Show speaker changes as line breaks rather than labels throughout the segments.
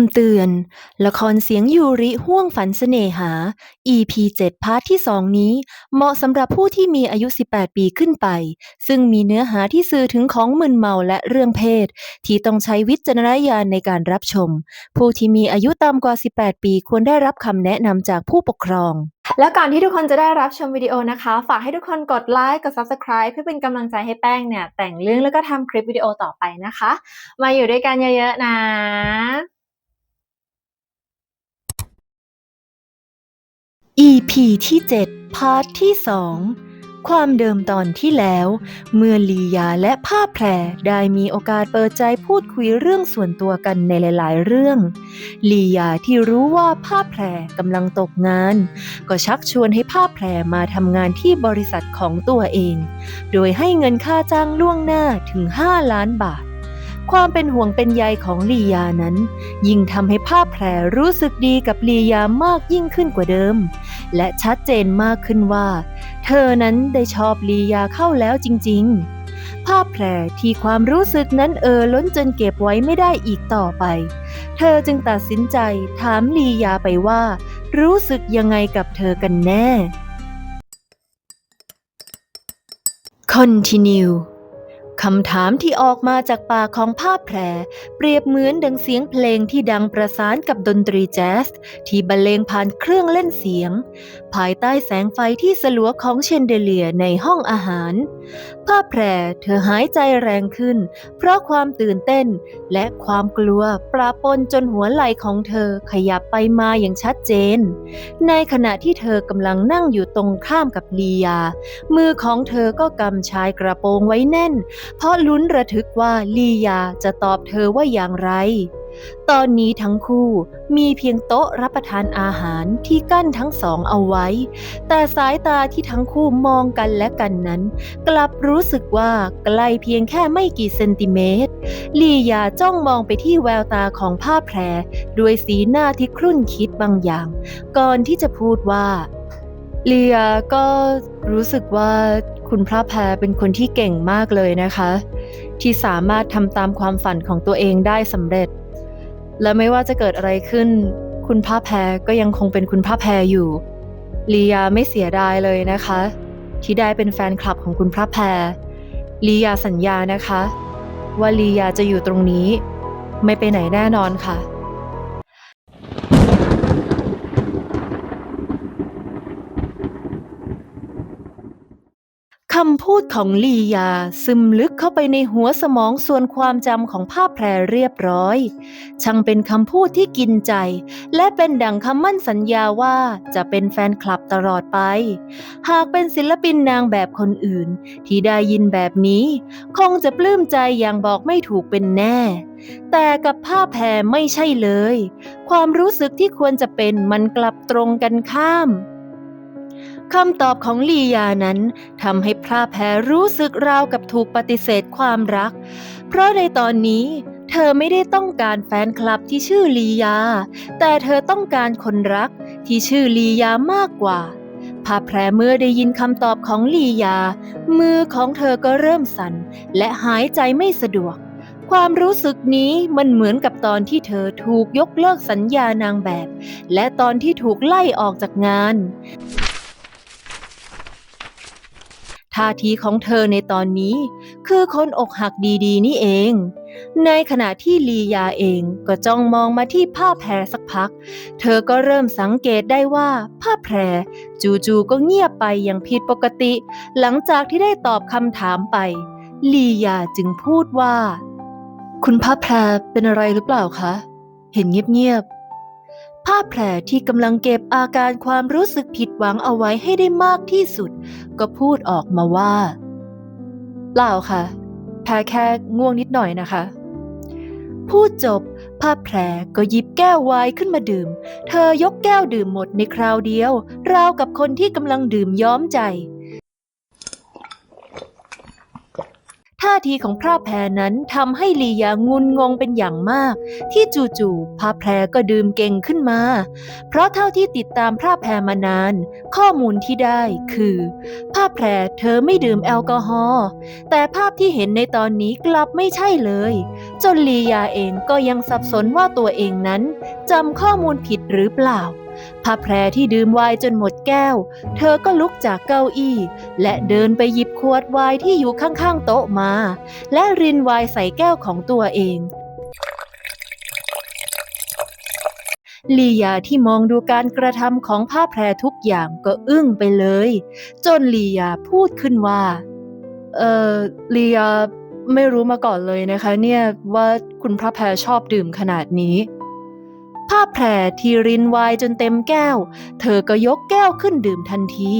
ำเตือน ละครเสียงยูริห่วงฝันเสน่หา EP 7พาร์ทที่ 2 นี้ เหมาะสำหรับผู้ที่มีอายุ 18 ปีขึ้นไป ซึ่งมีเนื้อหาที่สื่อถึงของมึนเมาและเรื่องเพศ ที่ต้องใช้วิจารณญาณในการรับชม ผู้ที่มีอายุต่ำกว่า 18 ปีควรได้รับคำแนะนำจากผู้ปกครอง
แล้วก่อนที่ทุกคนจะได้รับชมวิดีโอนะคะ ฝากให้ทุกคนกดไลค์ กด Subscribe เพื่อเป็นกำลังใจให้แป้งเนี่ย แต่งเรื่องแล้วก็ทำคลิปวิดีโอต่อไปนะคะ มาอยู่ด้วยกันเยอะๆนะ
EP ที่7พาร์ทที่ 2 ความเดิมตอนที่แล้ว เมื่อลียาและผ้าแพรได้มีโอกาสเปิดใจพูดคุยเรื่องส่วนตัวกันในหลาย ๆ เรื่อง ลียาที่รู้ว่าผ้าแพรกำลังตกงาน ก็ชักชวนให้ผ้าแพรมาทำงานที่บริษัทของตัวเอง โดยให้เงินค่าจ้างล่วงหน้าถึง 5 ล้านบาทความเป็นห่วงเป็นใยของลียานั้น ยิ่งทำให้ผ้าแพรรู้สึกดีกับลียามากยิ่งขึ้นกว่าเดิม และชัดเจนมากขึ้นว่า เธอนั้นได้ชอบลียาเข้าแล้วจริง ๆ ภาพแผลที่ความรู้สึกนั้นเออล้นจนเก็บไว้ไม่ได้อีกต่อไป เธอจึงตัดสินใจถามลียาไปว่า รู้สึกยังไงกับเธอกันแน่ Continue คำถามที่ออกมาจากปากของภาพแพร เปรียบเหมือนดังเสียงเพลงที่ดังประสานกับดนตรีแจ๊ส ที่บรรเลงผ่านเครื่องเล่นเสียง ภายใต้แสงไฟที่สลัวของเชนเดเลียในห้องอาหาร ภาแพรเธอหายใจแรงขึ้น เพราะความตื่นเต้นและความกลัวปราปนจนหัวไหล่ของเธอขยับไปมาอย่างชัดเจน ในขณะที่เธอกำลังนั่งอยู่ตรงข้ามกับลียา มือของเธอก็กำชายกระโปรงไว้แน่น เพราะลุ้นระทึกว่าลียาจะตอบเธอว่าอย่างไร ตอนนี้ทั้งคู่มีเพียงโต๊ะรับประทานอาหารที่กั้นทั้งสองเอาไว้ แต่สายตาที่ทั้งคู่มองกันและกันนั้น กลับรู้สึกว่าใกล้เพียงแค่ไม่กี่เซนติเมตร ลียาจ้องมองไปที่แววตาของผ้าแพรด้วยสีหน้าที่ครุ่นคิดบางอย่าง ก่อนที่จะพูดว่าเลียก็รู้สึกว่าคุณพระแพรเป็นคนที่เก่งมากเลยนะคะ ที่สามารถทำตามความฝันของตัวเองได้สำเร็จ และไม่ว่าจะเกิดอะไรขึ้น คุณพระแพรก็ยังคงเป็นคุณพระแพรอยู่ลียาไม่เสียดายเลยนะคะ ที่ได้เป็นแฟนคลับของคุณพระแพรลียาสัญญานะคะ ว่าลียาจะอยู่ตรงนี้ ไม่ไปไหนแน่นอนค่ะ คำพู ดของลียาซึมลึกเข้าไปในหัวสมองส่วนความจำของภาพแพรเรียบร้อย ช่างเป็นคำพูดที่กินใจ และเป็นดังคำมั่นสัญญาว่าจะเป็นแฟนคลับตลอดไป หากเป็นศิลปินนางแบบคนอื่น ที่ได้ยินแบบนี้ คงจะปลื้มใจอย่างบอกไม่ถูกเป็นแน่ แต่กับภาพแพรไม่ใช่เลย ความรู้สึกที่ควรจะเป็นมันกลับตรงกันข้าม คำตอบของลียานั้นทำให้พระแพรรู้สึกราวกับถูกปฏิเสธความรัก เพราะในตอนนี้เธอไม่ได้ต้องการแฟนคลับที่ชื่อลียา แต่เธอต้องการคนรักที่ชื่อลียามากกว่าพาแพรเมื่อได้ยินคำตอบของลียา มือของเธอก็เริ่มสั่นและหายใจไม่สะดวก ความรู้สึกนี้มันเหมือนกับตอนที่เธอถูกยกเลิกสัญญานางแบบ และตอนที่ถูกไล่ออกจากงาน ท่าทีของเธอในตอนนี้ คือคนอกหักดีๆ นี่เอง ในขณะที่ลียาเองก็จ้องมองมาที่ผ้าแพรสักพัก เธอก็เริ่มสังเกตได้ว่าผ้าแพรจู่ๆก็เงียบไปอย่างผิดปกติ หลังจากที่ได้ตอบคำถามไป ลียาจึงพูดว่า คุณผ้าแพรเป็นอะไรหรือเปล่าคะ เห็นเงียบๆ ผ้าแผลที่กำลังเก็บอาการความรู้สึกผิดหวังเอาไว้ให้ได้มากที่สุด ก็พูดออกมาว่า เปล่าค่ะ แพ้แค่ง่วงนิดหน่อยนะคะ พูดจบผ้าแผลก็หยิบแก้วไวน์ขึ้นมาดื่ม เธอยกแก้วดื่มหมดในคราวเดียว ราวกับคนที่กำลังดื่มย้อมใจ ท่าทีของพระแพรนั้นทำให้ลียางุนงงเป็นอย่างมาก ที่จู่ๆพระแพรก็ดื่มเก่งขึ้นมา เพราะเท่าที่ติดตามพระแพรมานาน ข้อมูลที่ได้คือพระแพรเธอไม่ดื่มแอลกอฮอล์แต่ภาพที่เห็นในตอนนี้กลับไม่ใช่เลย จนลียาเองก็ยังสับสนว่าตัวเองนั้นจำข้อมูลผิดหรือเปล่า พระแพรที่ดื่มไวน์จนหมดแก้ว เธอก็ลุกจากเก้าอี้ และเดินไปหยิบขวดไวน์ที่อยู่ข้างๆโต๊ะมา และรินไวน์ใส่แก้วของตัวเองลียาที่มองดูการกระทำของผ้าแพรทุกอย่างก็อึ้งไปเลย จนลียาพูดขึ้นว่า เออลียาไม่รู้มาก่อนเลยนะคะ เนี่ยว่าคุณพระแพรชอบดื่มขนาดนี้ ผ้าแพรที่รินไวน์จนเต็มแก้ว เธอก็ยกแก้วขึ้นดื่มทันที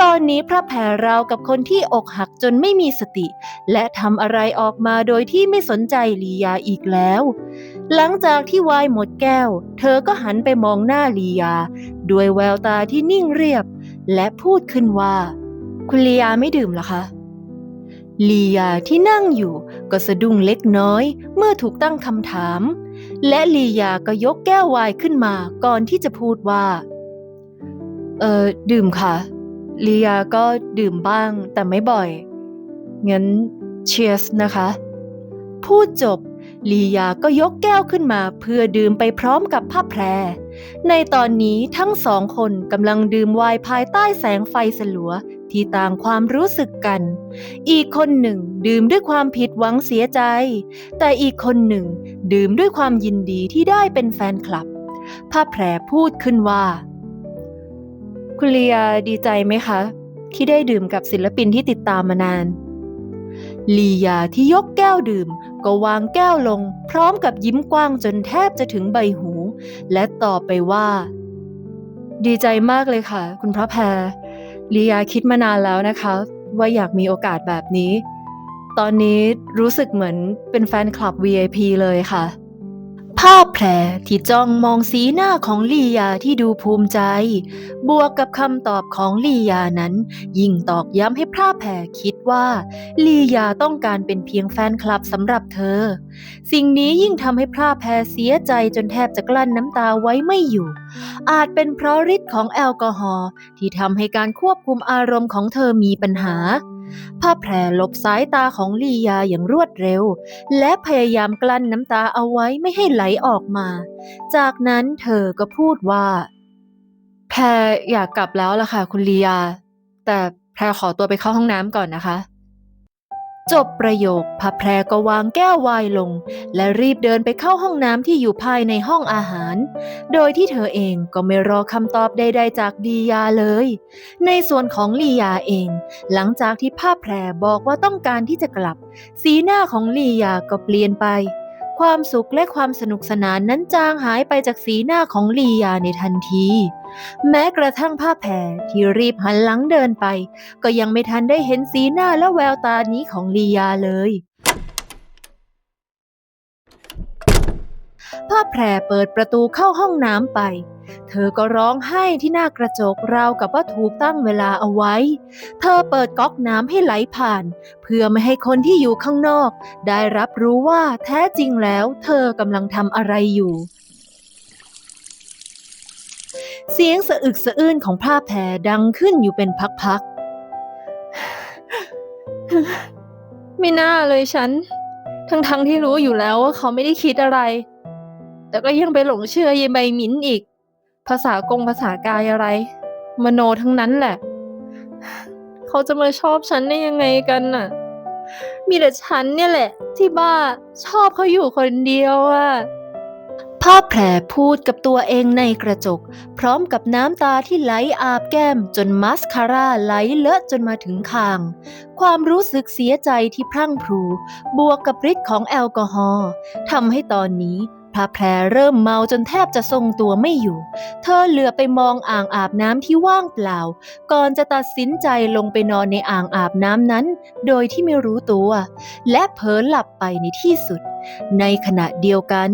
ตอนนี้พระแพรราวกับคนที่อกหักจนไม่มีสติ และทำอะไรออกมาโดยที่ไม่สนใจลียาอีกแล้ว หลังจากที่ไวน์หมดแก้ว เธอก็หันไปมองหน้าลียา ด้วยแววตาที่นิ่งเรียบ และพูดขึ้นว่า คุณลียาไม่ดื่มหรอคะลียาที่นั่งอยู่ก็สะดุ้งเล็กน้อย เมื่อถูกตั้งคำถาม และลียาก็ยกแก้วไวน์ขึ้นมาก่อนที่จะพูดว่า เออดื่มค่ะ ลียาก็ดื่มบ้างแต่ไม่บ่อย งั้นเชียร์สนะคะ พูดจบลียาก็ยกแก้วขึ้นมาเพื่อดื่มไปพร้อมกับผ้าแพร ในตอนนี้ทั้งสองคนกำลังดื่มไวน์ภายใต้แสงไฟสลัว ที่ต่างความรู้สึกกัน อีกคนหนึ่งดื่มด้วยความผิดหวังเสียใจ แต่อีกคนหนึ่งดื่มด้วยความยินดีที่ได้เป็นแฟนคลับผ้าแพรพูดขึ้นว่า คุณเลียดีใจไหมคะ ที่ได้ดื่มกับศิลปินที่ติดตามมานาน ลียาที่ยกแก้วดื่ม ก็วางแก้วลง พร้อมกับยิ้มกว้างจนแทบจะถึงใบหู และตอบไปว่า ดีใจมากเลยค่ะ คุณพระแพร ลียาคิดมานานแล้วนะคะ ว่าอยากมีโอกาสแบบนี้ ตอนนี้รู้สึกเหมือนเป็นแฟนคลับ VIP เลยค่ะาพแผลที่จ้องมองสีหน้าของลียาที่ดูภูมิใจ บวกกับคำตอบของลียานั้น ยิ่งตอกย้ำให้พระแผลคิดว่าลียาต้องการเป็นเพียงแฟนคลับสำหรับเธอ สิ่งนี้ยิ่งทำให้พระแพรเสียใจจนแทบจะกลั้นน้ำตาไว้ไม่อยู่ อาจเป็นเพราะฤทธิ์ของแอลกอฮอล์ที่ทำให้การควบคุมอารมณ์ของเธอมีปัญหา ผ้าแพรหลบสายตาของลียาอย่างรวดเร็ว และพยายามกลั้นน้ำตาเอาไว้ไม่ให้ไหลออกมา จากนั้นเธอก็พูดว่า แพรอยากกลับแล้วล่ะค่ะ คุณลียา แต่แพรขอตัวไปเข้าห้องน้ำก่อนนะคะ จบประโยคพระแพรก็วางแก้วไวน์ลง และรีบเดินไปเข้าห้องน้ำที่อยู่ภายในห้องอาหาร โดยที่เธอเองก็ไม่รอคำตอบใดๆจากดียาเลย ในส่วนของลียาเอง หลังจากที่ภาแพรบอกว่าต้องการที่จะกลับ สีหน้าของลียาก็เปลี่ยนไป ความสุขและความสนุกสนานนั้นจางหายไปจากสีหน้าของลียาในทันที แม้กระทั่งผ้าแพรที่รีบหันหลังเดินไป ก็ยังไม่ทันได้เห็นสีหน้าและแววตานี้ของลียาเลยผ้าแพรเปิดประตูเข้าห้องน้ำไป เธอก็ร้องไห้ที่หน้ากระจกราวกับว่าถูกตั้งเวลาเอาไว้ เธอเปิดก๊อกน้ำให้ไหลผ่าน เพื่อไม่ให้คนที่อยู่ข้างนอก ได้รับรู้ว่าแท้จริงแล้วเธอกำลังทำอะไรอยู่เสียงสะอึกสะอื้นของผ้าแพรดังขึ้นอยู่เป็นพักๆ ไม่น่าเลยฉัน ทั้งๆที่รู้อยู่แล้วว่าเขาไม่ได้คิดอะไร แต่ก็ยังไปหลงเชื่อยายใบหมินอีก ภาษากงภาษากายอะไร มโนทั้งนั้นแหละ เขาจะมาชอบฉันได้ยังไงกันน่ะ มีแต่ฉันเนี่ยแหละ ที่บ้าชอบเขาอยู่คนเดียวอะภาพแผลพูดกับตัวเองในกระจก พร้อมกับน้ำตาที่ไหลอาบแก้มจนมัสคาร่าไหลเลอะจนมาถึงคาง ความรู้สึกเสียใจที่พรั่งพรู บวกกับฤทธิ์ของแอลกอฮอล์ทำให้ตอนนี้ พระแพรเริ่มเมาจนแทบจะทรงตัวไม่อยู่ เธอเหลือไปมองอ่างอาบน้ำที่ว่างเปล่า ก่อนจะตัดสินใจลงไปนอนในอ่างอาบน้ำนั้น โดยที่ไม่รู้ตัว และเผลอหลับไปในที่สุด ในขณะเดียวกัน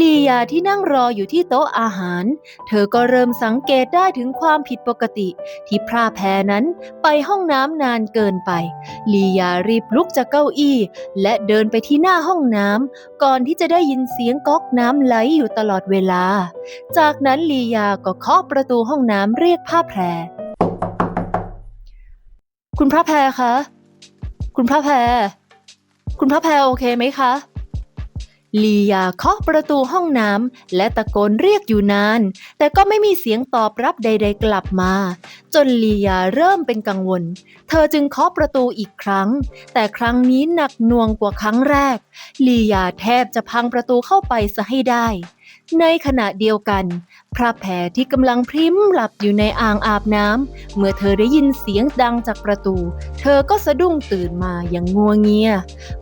ลียาที่นั่งรออยู่ที่โต๊ะอาหาร เธอก็เริ่มสังเกตได้ถึงความผิดปกติ ที่พระแพรนั้นไปห้องน้ำนานเกินไป ลียารีบลุกจากเก้าอี้ และเดินไปที่หน้าห้องน้ำก่อนที่จะได้ยินเสียงก๊อกน้ำไหลอยู่ตลอดเวลา จากนั้นลียาก็เคาะประตูห้องน้ำเรียกผ้าแพร คุณพระแพรคะ คุณพระแพร คุณพระแพรโอเคไหมคะ ลียาเคาะประตูห้องน้ำและตะโกนเรียกอยู่นาน แต่ก็ไม่มีเสียงตอบรับใด ๆ กลับมา จนลียาเริ่มเป็นกังวล เธอจึงเคาะประตูอีกครั้ง แต่ครั้งนี้หนักหน่วงกว่าครั้งแรก ลียาแทบจะพังประตูเข้าไปซะให้ได้ ในขณะเดียวกัน พระแพรที่กำลังพริ้มหลับอยู่ในอ่างอาบน้ำเมื่อเธอได้ยินเสียงดังจากประตู เธอก็สะดุ้งตื่นมาอย่างงัวเงีย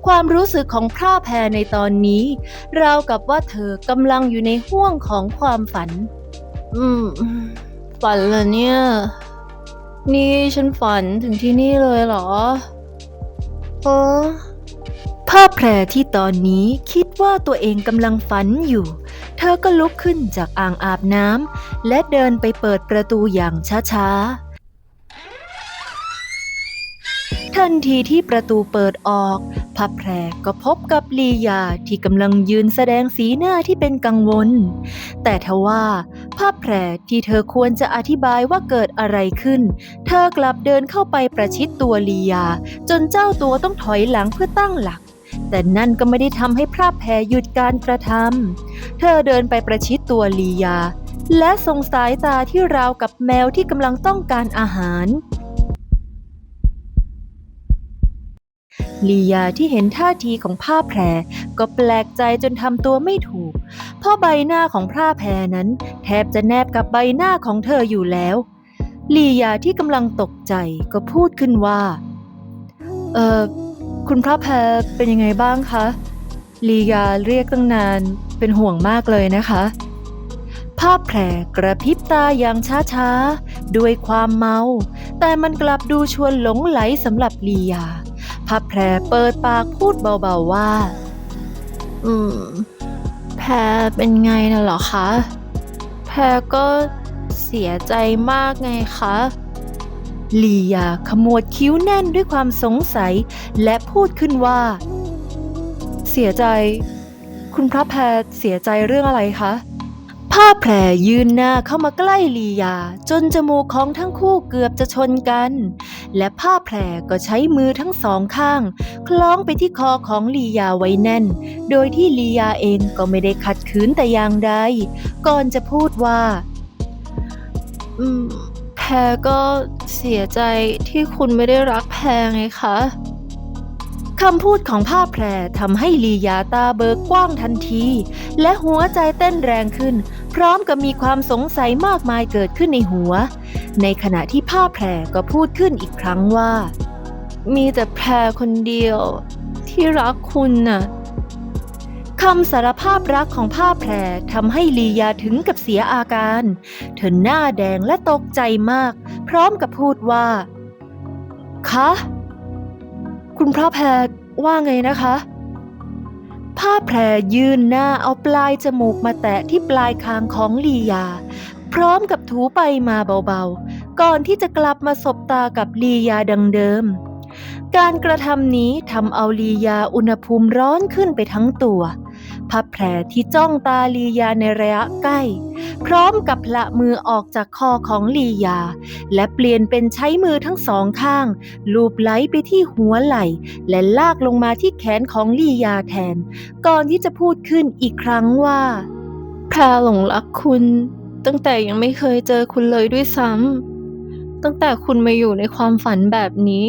ความรู้สึกของพระแพรในตอนนี้ ราวกับว่าเธอกำลังอยู่ในห่วงของความฝัน อืม ฝันเหรอเนี่ย นี่ฉันฝันถึงที่นี่เลยเหรอเออ ภาพแพรที่ตอนนี้คิดว่าตัวเองกำลังฝันอยู่ เธอก็ลุกขึ้นจากอ่างอาบน้ำและเดินไปเปิดประตูอย่างช้าๆ ทันทีที่ประตูเปิดออกพับแพรก็พบกับลียาที่กำลังยืนแสดงสีหน้าที่เป็นกังวล แต่ทว่าภาพแพรที่เธอควรจะอธิบายว่าเกิดอะไรขึ้น เธอกลับเดินเข้าไปประชิดตัวลียา จนเจ้าตัวต้องถอยหลังเพื่อตั้งหลัก แต่นั่นก็ไม่ได้ทำให้พระแพรหยุดการกระทำเธอเดินไปประชิดตัวลียา และส่งสายตาที่ราวกับแมวที่กำลังต้องการอาหารลียาที่เห็นท่าทีของผ้าแพรก็แปลกใจจนทำตัวไม่ถูก เพราะใบหน้าของผ้าแพรนั้น แทบจะแนบกับใบหน้าของเธออยู่แล้ว ลียาที่กำลังตกใจก็พูดขึ้นว่า เอ่อ คุณพระแพรเป็นยังไงบ้างคะลียาเรียกตั้งนานเป็นห่วงมากเลยนะคะ ภาพแพรกระพริบตาอย่างช้าๆ ด้วยความเมา แต่มันกลับดูชวนหลงไหลสำหรับลียา ภาพแพรเปิดปากพูดเบาๆว่า อืม แพรเป็นไงน่ะเหรอคะ แพรก็เสียใจมากไงคะ ลียาขมวดคิ้วแน่นด้วยความสงสัย และพูดขึ้นว่า เสียใจ คุณพระแพรเสียใจเรื่องอะไรคะ ผ้าแพรยืนหน้าเข้ามาใกล้ลียา จนจมูกของทั้งคู่เกือบจะชนกัน และผ้าแพรก็ใช้มือทั้งสองข้าง คล้องไปที่คอของลียาไว้แน่น โดยที่ลียาเองก็ไม่ได้ขัดขืนแต่อย่างใด ก่อนจะพูดว่า อืม พรก็เสียใจที่คุณไม่ได้รักแพรไงคะคำพูดของผ้าแพรทำให้ลียาตาเบิกกว้างทันที และหัวใจเต้นแรงขึ้น พร้อมกับมีความสงสัยมากมายเกิดขึ้นในหัว ในขณะที่ผ้าแพรก็พูดขึ้นอีกครั้งว่า มีแต่แพรคนเดียว ที่รักคุณน่ะ คำสารภาพรักของผ้าแพรทำให้ลียาถึงกับเสียอาการ เธอหน้าแดงและตกใจมาก พร้อมกับพูดว่า คะ คุณพระแพรว่าไงนะคะ ผ้าแพรยื่นหน้าเอาปลายจมูกมาแตะที่ปลายคางของลียา พร้อมกับถูไปมาเบาๆ ก่อนที่จะกลับมาสบตากับลียาดังเดิมการกระทำนี้ทำเอาลียาอุณหภูมิร้อนขึ้นไปทั้งตัว พับแผลที่จ้องตาลียาในระยะใกล้ พร้อมกับละมือออกจากคอของลียา และเปลี่ยนเป็นใช้มือทั้งสองข้าง ลูบไหลไปที่หัวไหล่และลากลงมาที่แขนของลียาแทน ก่อนที่จะพูดขึ้นอีกครั้งว่าแพรหลงรักคุณ ตั้งแต่ยังไม่เคยเจอคุณเลยด้วยซ้ำตั้งแต่คุณมาอยู่ในความฝันแบบนี้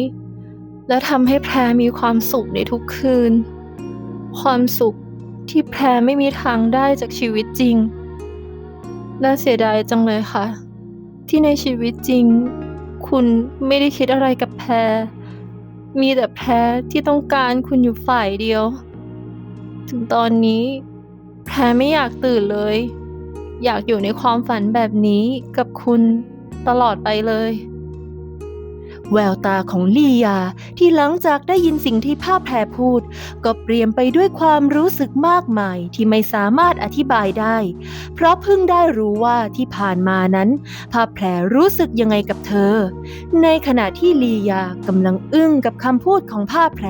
และทำให้แพรมีความสุขในทุกคืน ความสุข ที่แพรไม่มีทางได้จากชีวิตจริงน่าเสียดายจังเลยค่ะ ที่ในชีวิตจริง คุณไม่ได้คิดอะไรกับแพร มีแต่แพรที่ต้องการคุณอยู่ฝ่ายเดียว ถึงตอนนี้ แพรไม่อยากตื่นเลย อยากอยู่ในความฝันแบบนี้กับคุณตลอดไปเลย แววตาของลียาที่หลังจากได้ยินสิ่งที่ผ้าแพรพูด ก็เปลี่ยนไปด้วยความรู้สึกมากมายที่ไม่สามารถอธิบายได้ เพราะเพิ่งได้รู้ว่าที่ผ่านมานั้นผ้าแพรรู้สึกยังไงกับเธอ ในขณะที่ลียากำลังอึ้งกับคำพูดของผ้าแพร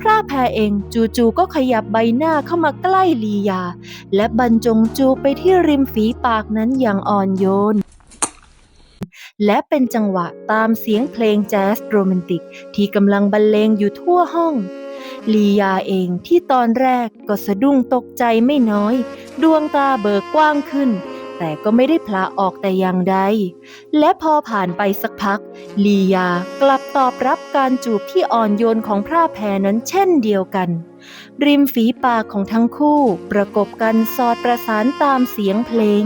ผ้าแพรเองจู่ๆก็ขยับใบหน้าเข้ามาใกล้ลียา และบรรจงจูบไปที่ริมฝีปากนั้นอย่างอ่อนโยน และเป็นจังหวะตามเสียงเพลงแจ๊สโรแมนติก ที่กำลังบรรเลงอยู่ทั่วห้องลียาเองที่ตอนแรกก็สะดุ้งตกใจไม่น้อย ดวงตาเบิกกว้างขึ้น แต่ก็ไม่ได้พลาออกแต่อย่างใด และพอผ่านไปสักพัก ลียากลับตอบรับการจูบที่อ่อนโยนของพระแพรนั้นเช่นเดียวกัน ริมฝีปากของทั้งคู่ประกบกันสอดประสานตามเสียงเพลง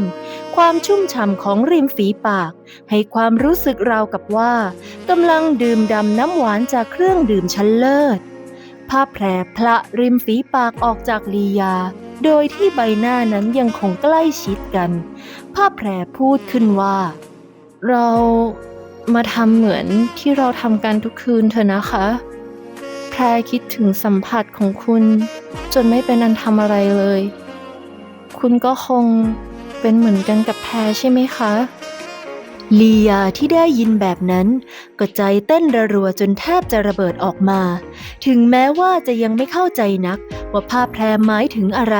ความชุ่มฉ่ำของริมฝีปาก ให้ความรู้สึกราวกับว่ากำลังดื่มดำน้ำหวานจากเครื่องดื่มชั้นเลิศผ้าแพรพละริมฝีปากออกจากลียา โดยที่ใบหน้านั้นยังคงใกล้ชิดกันผ้าแพรพูดขึ้นว่า เรามาทำเหมือนที่เราทำกันทุกคืนเถอะนะคะ แพรคิดถึงสัมผัสของคุณ จนไม่เป็นอันทำอะไรเลย คุณก็คง เป็นเหมือนกันกับแพรใช่ไหมคะ ลียาที่ได้ยินแบบนั้น ก็ใจเต้นระรัวจนแทบจะระเบิดออกมา ถึงแม้ว่าจะยังไม่เข้าใจนัก ว่าภาแพรหมายถึงอะไร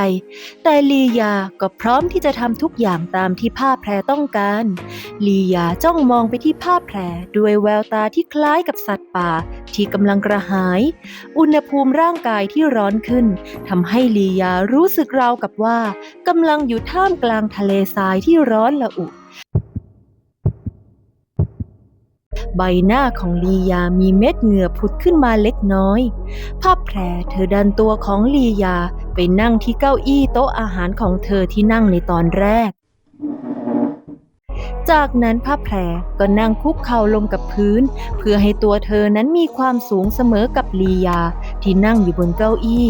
แต่ลียาก็พร้อมที่จะทำทุกอย่างตามที่ภาแพรต้องการ ลียาจ้องมองไปที่ภาแพรด้วยแววตาที่คล้ายกับสัตว์ป่า ที่กำลังกระหาย อุณหภูมิร่างกายที่ร้อนขึ้นทำให้ลียารู้สึกราวกับว่ากำลังอยู่ท่ามกลางทะเลทรายที่ร้อนละอุ ใบหน้าของลียามีเม็ดเหงื่อผุดขึ้นมาเล็กน้อย ภาพแพรเธอดันตัวของลียาไปนั่งที่เก้าอี้โต๊ะอาหารของเธอที่นั่งในตอนแรก จากนั้นภาพแพรก็นั่งคุกเข่าลงกับพื้น เพื่อให้ตัวเธอนั้นมีความสูงเสมอกับลียาที่นั่งอยู่บนเก้าอี้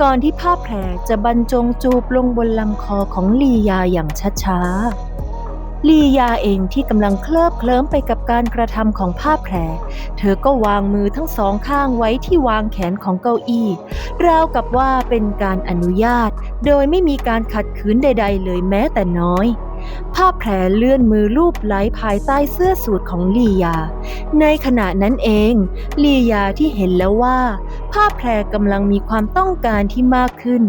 ก่อนที่ภาพแพรจะบรรจงจูบลงบนลำคอของลียาอย่างช้าๆ ลียาเองที่กำลังเคลิบเคลิ้มไปกับการกระทำของภาพแพรเธอก็วางมือทั้งสองข้างไว้ที่วางแขนของเก้าอี้ ราวกับว่าเป็นการอนุญาต โดยไม่มีการขัดขืนใด ๆ เลยแม้แต่น้อยภาพแผลเลื่อนมือลูบไหลภายใต้เสื้อสูทของลียา ในขณะนั้นเอง ลียาที่เห็นแล้วว่าภาพแผลกำลังมีความต้องการที่มากขึ้น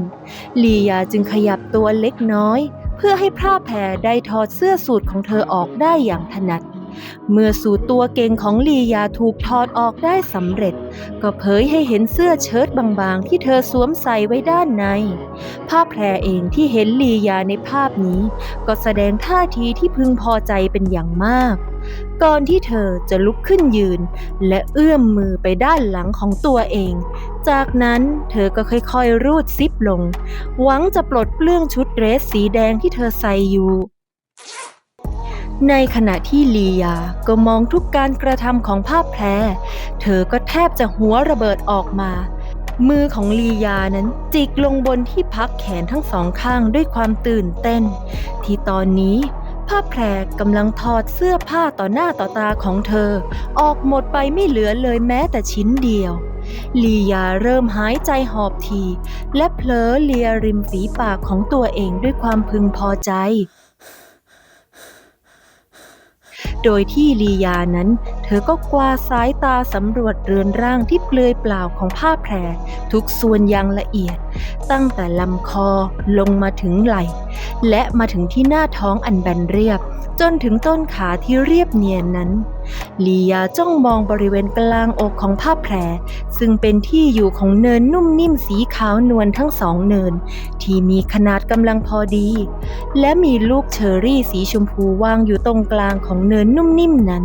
ลียาจึงขยับตัวเล็กน้อย พื่อให้ผ้าแพรได้ถอดเสื้อสูทของเธอออกได้อย่างถนัด เมื่อสูทตัวเก่งของลียาถูกถอดออกได้สำเร็จ ก็เผยให้เห็นเสื้อเชิ้ตบางๆ ที่เธอสวมใส่ไว้ด้านใน ผ้าแพรเองที่เห็นลียาในภาพนี้ ก็แสดงท่าทีที่พึงพอใจเป็นอย่างมาก ก่อนที่เธอจะลุกขึ้นยืน และเอื้อมมือไปด้านหลังของตัวเอง จากนั้นเธอก็ค่อยๆ รูดซิปลง หวังจะปลดเปลื้องชุดเดรสสีแดงที่เธอใส่อยู่ในขณะที่ลียาก็มองทุกการกระทำของภาพแพรเธอก็แทบจะหัวระเบิดออกมา มือของลียานั้นจิกลงบนที่พักแขนทั้งสองข้างด้วยความตื่นเต้น ที่ตอนนี้ ผ้าแพรกำลังถอดเสื้อผ้าต่อหน้าต่อตาของเธอ ออกหมดไปไม่เหลือเลยแม้แต่ชิ้นเดียวลียาเริ่มหายใจหอบทีและเผลอเลียริมฝีปากของตัวเองด้วยความพึงพอใจ โดยที่ลียานั้น อก็กวาดสายตาสำรวจเรือนร่างที่เปลือยเปล่าของผ้าแพร ทุกส่วนอย่างละเอียด ตั้งแต่ลำคอลงมาถึงไหล่ และมาถึงที่หน้าท้องอันแบนเรียบ จนถึงต้นขาที่เรียบเนียนนั้นลียาจ้องมองบริเวณกลางอกของผ้าแพร ซึ่งเป็นที่อยู่ของเนินนุ่มนิ่มสีขาวนวลทั้งสองเนิน ที่มีขนาดกำลังพอดี และมีลูกเชอรี่สีชมพูวางอยู่ตรงกลางของเนินนุ่มนิ่มนั้น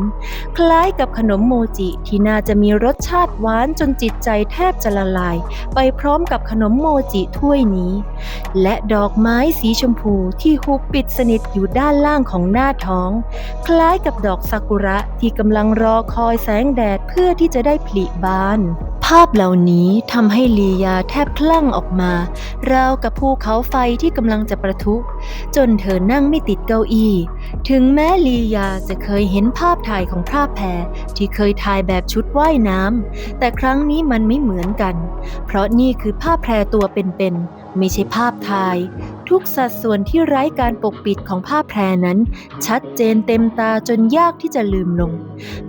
คล้ายกับขนมโมจิที่น่าจะมีรสชาติหวานจนจิตใจแทบจะละลาย ไปพร้อมกับขนมโมจิถ้วยนี้ และดอกไม้สีชมพูที่หุบปิดสนิทอยู่ด้านล่างของหน้าท้อง คล้ายกับดอกซากุระที่กำลังรอคอยแสงแดดเพื่อที่จะได้ผลิบาน ภาพเหล่านี้ทำให้ลียาแทบคลั่งออกมา ราวกับภูเขาไฟที่กำลังจะประทุจนเธอนั่งไม่ติดเก้าอี้ ถึงแม้ลียาจะเคยเห็นภาพถ่ายของพระแพรที่เคยถ่ายแบบชุดว่ายน้ำแต่ครั้งนี้มันไม่เหมือนกัน เพราะนี่คือภาพแพรตัวเป็นๆ ไม่ใช่ภาพถ่าย ทุกสัดส่วนที่ไร้การปกปิดของภาแพรนั้น ชัดเจนเต็มตาจนยากที่จะลืมลง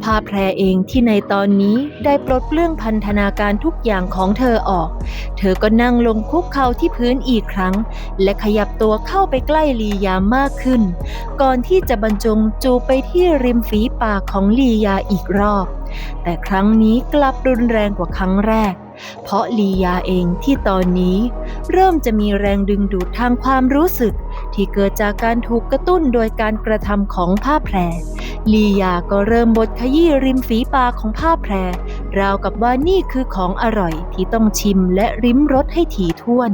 ภาแพรเองที่ในตอนนี้ได้ปลดเปลื้องพันธนาการทุกอย่างของเธอออก เธอก็นั่งลงคุกเข่าที่พื้นอีกครั้ง และขยับตัวเข้าไปใกล้ลียามากขึ้น ก่อนที่จะบรรจงจูไปที่ริมฝีปากของลียาอีกรอบ แต่ครั้งนี้กลับรุนแรงกว่าครั้งแรก เพราะลียาเองที่ตอนนี้ เริ่มจะมีแรงดึงดูดทางความรู้สึก ที่เกิดจากการถูกกระตุ้นโดยการกระทำของผ้าแพรลียาก็เริ่มบดขยี้ริมฝีปากของผ้าแพรราวกับว่านี่คือของอร่อยที่ต้องชิมและริมรสให้ถี่ถ้วน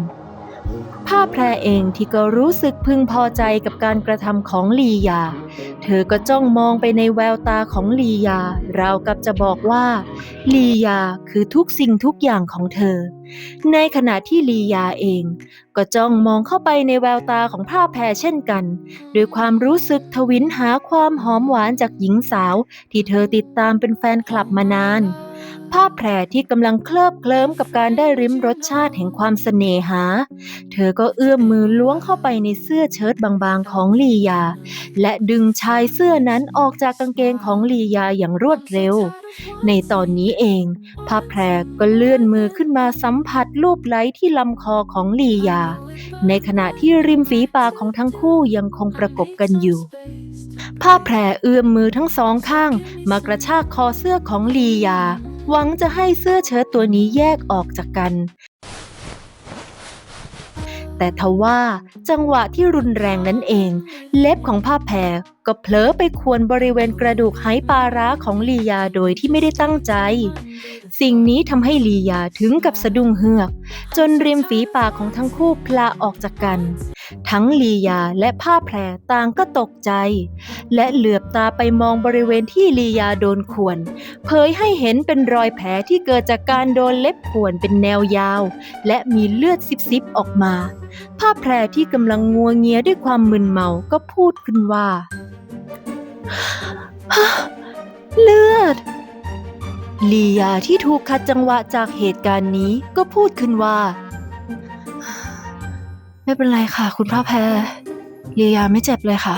ผ้าแพรเองที่ก็รู้สึกพึงพอใจกับการกระทำของลียา เธอก็จ้องมองไปในแววตาของลียา ราวกับจะบอกว่าลียาคือทุกสิ่งทุกอย่างของเธอ ในขณะที่ลียาเอง ก็จ้องมองเข้าไปในแววตาของผ้าแพรเช่นกัน ด้วยความรู้สึกทวินหาความหอมหวานจากหญิงสาว ที่เธอติดตามเป็นแฟนคลับมานาน ภาพแพรที่กำลังเคลิบเคลิ้มกับการได้ริมรสชาติแห่งความเสน่หา เธอก็เอื้อมมือล้วงเข้าไปในเสื้อเชิ้ตบางๆของลียา และดึงชายเสื้อนั้นออกจากกางเกงของลียาอย่างรวดเร็ว ในตอนนี้เองภาพแพรก็เลื่อนมือขึ้นมาสัมผัสรูปไหลที่ลำคอของลียา ในขณะที่ริมฝีปากของทั้งคู่ยังคงประกบกันอยู่ผ้าแพรเอื้อมมือทั้งสองข้าง มากระชากคอเสื้อของลียาหวังจะให้เสื้อเชิ้ตตัวนี้แยกออกจากกัน แต่ทว่าจังหวะที่รุนแรงนั้นเอง เล็บของผ้าแพรก็เผลอไปควนบริเวณกระดูกไหปลาร้าของลียาโดยที่ไม่ได้ตั้งใจ สิ่งนี้ทำให้ลียาถึงกับสะดุ้งเฮือก จนริมฝีปากของทั้งคู่พลาออกจากกัน ทั้งลียาและผ้าแพรต่างก็ตกใจ และเหลือบตาไปมองบริเวณที่ลียาโดนข่วน เผยให้เห็นเป็นรอยแผลที่เกิดจากการโดนเล็บข่วนเป็นแนวยาว และมีเลือดซิบๆออกมา ผ้าแพรที่กำลังงัวเงียด้วยความมึนเมาก็พูดขึ้นว่า เลือดลียาที่ถูกขัดจังหวะจากเหตุการณ์นี้ก็พูดขึ้นว่า ไม่เป็นไรค่ะ คุณพระแพรลียาไม่เจ็บเลยค่ะ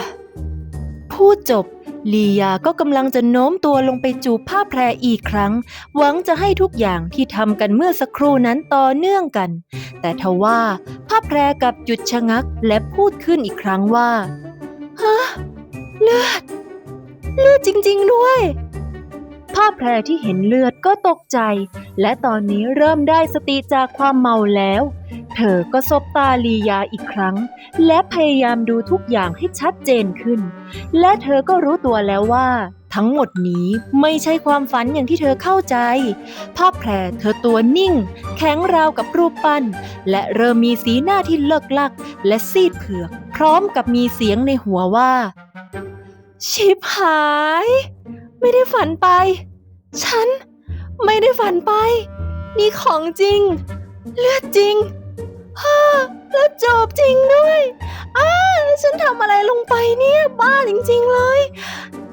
พูดจบลียาก็กำลังจะโน้มตัวลงไปจูบผ้าแพรอีกครั้ง หวังจะให้ทุกอย่างที่ทำกันเมื่อสักครู่นั้นต่อเนื่องกัน แต่ทว่าผ้าแพรกับหยุดชะงักและพูดขึ้นอีกครั้งว่าฮะเลือด เลือดจริง ๆ ด้วย ผ้าแพรที่เห็นเลือดก็ตกใจ และตอนนี้เริ่มได้สติจากความเมาแล้ว เธอก็ซบตาลียาอีกครั้ง และพยายามดูทุกอย่างให้ชัดเจนขึ้น และเธอก็รู้ตัวแล้วว่า ทั้งหมดนี้ไม่ใช่ความฝันอย่างที่เธอเข้าใจ ภาพแพรเธอตัวนิ่ง แข็งราวกับรูปปั้น และเริ่มมีสีหน้าที่เลิกลัก และซีดเผือก พร้อมกับมีเสียงในหัวว่า ชิบหาย ไม่ได้ฝันไป ฉัน ไม่ได้ฝันไป นี่ของจริง เลือดจริง แล้วจบจริงด้วยอ้าฉันทำอะไรลงไปเนี่ยบ้าจริง ๆ เลย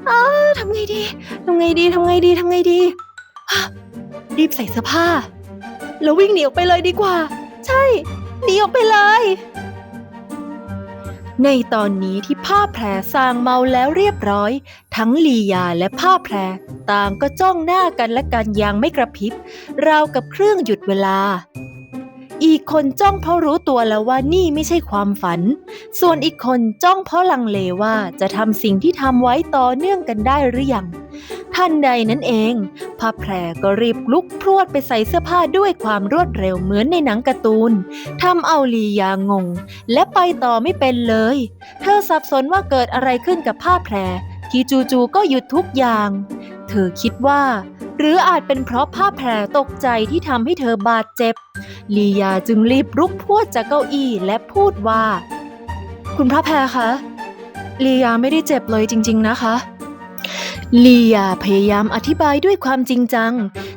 อ้าทำไงดีทำไงดีทำไงดีทำไงดี รีบใส่เสื้อผ้า แล้ววิ่งหนีออกไปเลยดีกว่า ใช่หนีออกไปเลย ในตอนนี้ที่ผ้าแพรสร้างเมาแล้วเรียบร้อย ทั้งลียาและผ้าแพรต่างก็จ้องหน้ากันและกันอย่างไม่กระพริบราวกับเครื่องหยุดเวลา อีกคนจ้องเพราะรู้ตัวแล้วว่านี่ไม่ใช่ความฝัน ส่วนอีกคนจ้องเพราะลังเลว่าจะทำสิ่งที่ทำไว้ต่อเนื่องกันได้หรือยังทันใดนั้นเองผ้าแพรก็รีบลุกพรวดไปใส่เสื้อผ้าด้วยความรวดเร็วเหมือนในหนังการ์ตูนทำเอาลียางง และไปต่อไม่เป็นเลย เธอสับสนว่าเกิดอะไรขึ้นกับผ้าแพรที่จู่ๆก็หยุดทุกอย่าง เธอคิดว่า หรืออาจเป็นเพราะผ้าแพรตกใจที่ทำให้เธอบาดเจ็บ ลียาจึงรีบลุกพวดจากเก้าอี้และพูดว่า คุณพระแพรคะ ลียาไม่ได้เจ็บเลยจริง ๆ นะคะ ลียาพยายามอธิบายด้วยความจริงจัง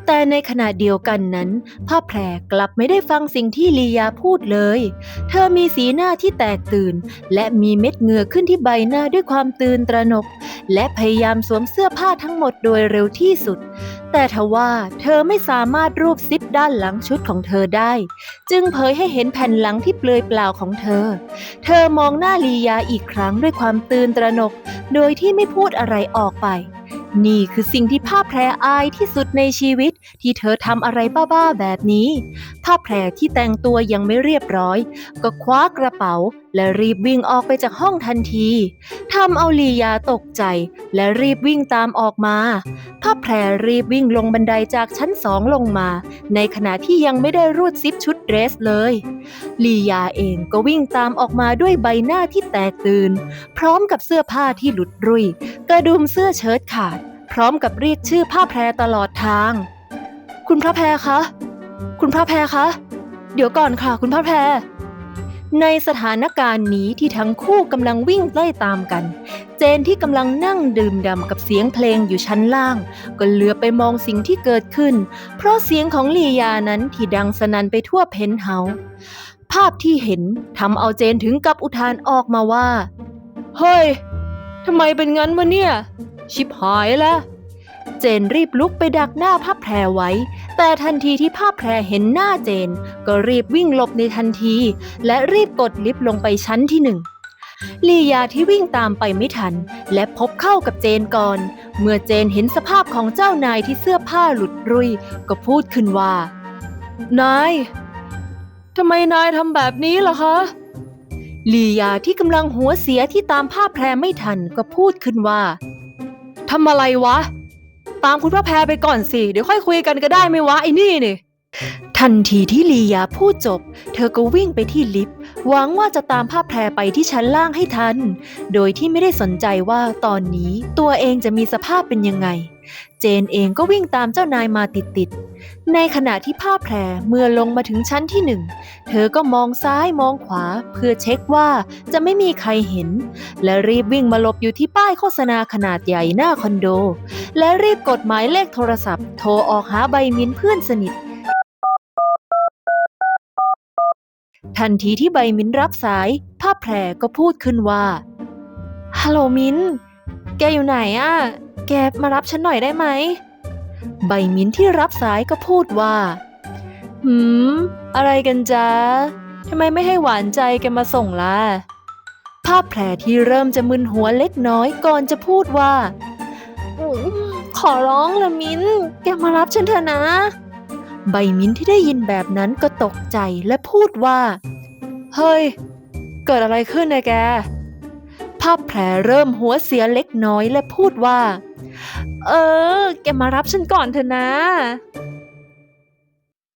แต่ในขณะเดียวกันนั้นผ้าแพรกลับไม่ได้ฟังสิ่งที่ลียาพูดเลย เธอมีสีหน้าที่แตกตื่น และมีเม็ดเหงื่อขึ้นที่ใบหน้าด้วยความตื่นตระหนก และพยายามสวมเสื้อผ้าทั้งหมดโดยเร็วที่สุด แต่ทว่าเธอไม่สามารถรูปซิปด้านหลังชุดของเธอได้ จึงเผยให้เห็นแผ่นหลังที่เปลือยเปล่าของเธอ เธอมองหน้าลียาอีกครั้งด้วยความตื่นตระหนก โดยที่ไม่พูดอะไรออกไป นี่คือสิ่งที่ผ้าแพรอายที่สุดในชีวิตที่เธอทำอะไรบ้าๆแบบนี้ ผ้าแพรที่แต่งตัวยังไม่เรียบร้อย ก็คว้ากระเป๋า และรีบวิ่งออกไปจากห้องทันทีทำเอาลียาตกใจ และรีบวิ่งตามออกมาผ้าแพรรีบวิ่งลงบันไดจากชั้นสองลงมา ในขณะที่ยังไม่ได้รูดซิปชุดเดรสเลยลียาเองก็วิ่งตามออกมาด้วยใบหน้าที่แตกตื่น พร้อมกับเสื้อผ้าที่หลุดรุย กระดุมเสื้อเชิ้ตขาด พร้อมกับเรียกชื่อผ้าแพรตลอดทาง คุณพระแพรคะ คุณพระแพรคะ เดี๋ยวก่อนค่ะ คุณพระแพร ในสถานการณ์นี้ที่ทั้งคู่กำลังวิ่งไล่ตามกัน เจนที่กำลังนั่งดื่มด่ำกับเสียงเพลงอยู่ชั้นล่าง ก็เหลือไปมองสิ่งที่เกิดขึ้น เพราะเสียงของลียานั้นที่ดังสนั่นไปทั่วเพนท์เฮาส์ภาพที่เห็นทำเอาเจนถึงกับอุทานออกมาว่า เฮ้ยทำไมเป็นงั้นวะเนี่ย ชิบหายละ เจนรีบลุกไปดักหน้าผ้าแพรไว้ แต่ทันทีที่ผ้าแพรเห็นหน้าเจน ก็รีบวิ่งหลบในทันที และรีบกดลิฟต์ลงไปชั้นที่หนึ่งลียาที่วิ่งตามไปไม่ทัน และพบเข้ากับเจนก่อน เมื่อเจนเห็นสภาพของเจ้านายที่เสื้อผ้าหลุดรุย ก็พูดขึ้นว่า นายทำไมนายทำแบบนี้ล่ะคะลียาที่กำลังหัวเสียที่ตามผ้าแพรไม่ทันก็พูดขึ้นว่าทำอะไรวะ ตามคุณพระแพรไปก่อนสิ เดี๋ยวค่อยคุยกันก็ได้ไหมวะไอ้นี่นี่ทันทีที่ลียาพูดจบ เธอก็วิ่งไปที่ลิฟต์หวังว่าจะตามผ้าแพรไปที่ชั้นล่างให้ทัน โดยที่ไม่ได้สนใจว่าตอนนี้ตัวเองจะมีสภาพเป็นยังไง จนเองก็วิ่งตามเจ้านายมาติดๆ ในขณะที่ผ้าแพรเมื่อลงมาถึงชั้นที่หนึ่ง เธอก็มองซ้ายมองขวา เพื่อเช็คว่าจะไม่มีใครเห็น และรีบวิ่งมาหลบอยู่ที่ป้ายโฆษณาขนาดใหญ่หน้าคอนโด และรีบกดหมายเลขโทรศัพท์ โทรออกหาใบมิ้นเพื่อนสนิททันทีที่ใบมิ้นรับสาย ผ้าแพรก็พูดขึ้นว่า ฮัลโหลมิ้น แกอยู่ไหนอะแกมารับฉันหน่อยได้ไหม ใบมิ้นที่รับสายก็พูดว่าหืม อะไรกันจ๊ะทำไมไม่ให้หวานใจแกมาส่งล่ะ ภาพแผลที่เริ่มจะมึนหัวเล็กน้อยก่อนจะพูดว่าอขอร้องละมิ้น แกมารับฉันเถอะนะ ใบมิ้นที่ได้ยินแบบนั้นก็ตกใจและพูดว่า เฮ้ย เกิดอะไรขึ้นนะแก ภาพแผลเริ่มหัวเสียเล็กน้อยและพูดว่า เออ แกมารับฉันก่อนเถอะนะ